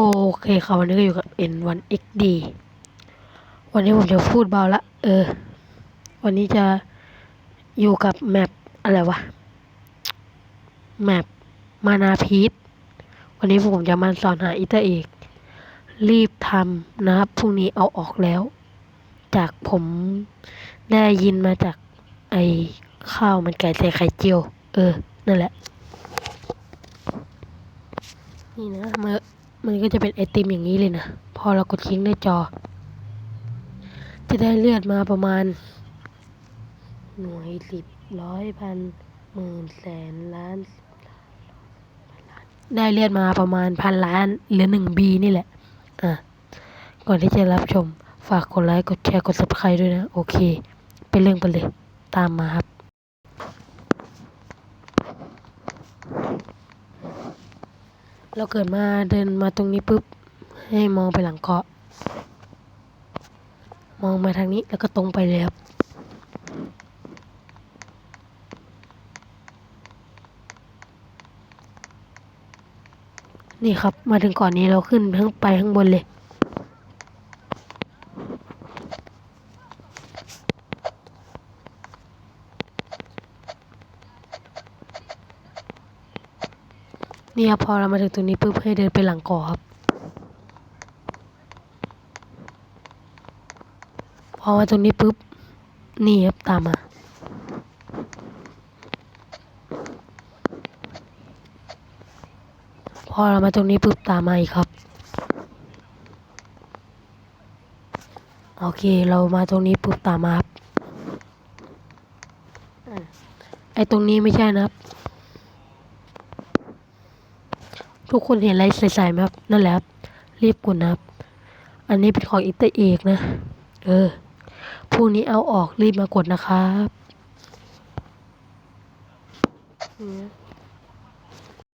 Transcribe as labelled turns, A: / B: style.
A: โอเคครับวันนี้ก็อยู่กับ N1XD วันนี้ผมจะพูดเบาละ เออ วันนี้จะอยู่กับแมปอะไรวะ แมปมานาพีทวันนี้ผมจะมาสอนหาอิตาเอก รีบทำนะครับพรุ่งนี้เอาออกแล้ว จากผมได้ยินมาจากไอข้าวมันไก่ใส่ไข่เจียว เออ นั่นแหละ นี่นะมัน มันก็จะเป็นไอติมอย่างนี้เลยนะ พอเรากดคลิกในจอ จะได้เลือดมาประมาณ หน่วยสิบร้อยพันหมื่นแสนล้าน ได้เลือดมาประมาณพันล้านหรือหนึ่งบีนี่แหละ อะ ก่อนที่จะรับชม ฝากกดไลค์ กดแชร์ กด subscribe ด้วยนะ โอเคไปเรื่องไปเลย ตามมาครับ เราเกิดมาเดินมาตรงนี้ปุ๊บ ให้มองไปหลังเกาะ มองมาทางนี้แล้วก็ตรงไปเลยครับนี่ครับ มาถึงก่อนนี้เราขึ้นทั้งไปข้างบนเลย นี่ครับพอเรามาถึงตรงนี้ปุ๊บให้เดินไปหลังกาะครับพอมาตรงนี้ปุ๊บนี่ครับตามมาพอเรามาตรงนี้ปุ๊บตามมาอีกครับโอเคเรามาตรงนี้ปุ๊บตามมาครับไอตรงนี้ไม่ใช่นะครับ ทุกคนเห็นอะไรใสๆไหมครับ นั่นแหละครับ รีบกดนะครับ อันนี้เป็นของอิตาเอกนะ เออพรุ่งนี้เอาออกรีบมากดนะครับ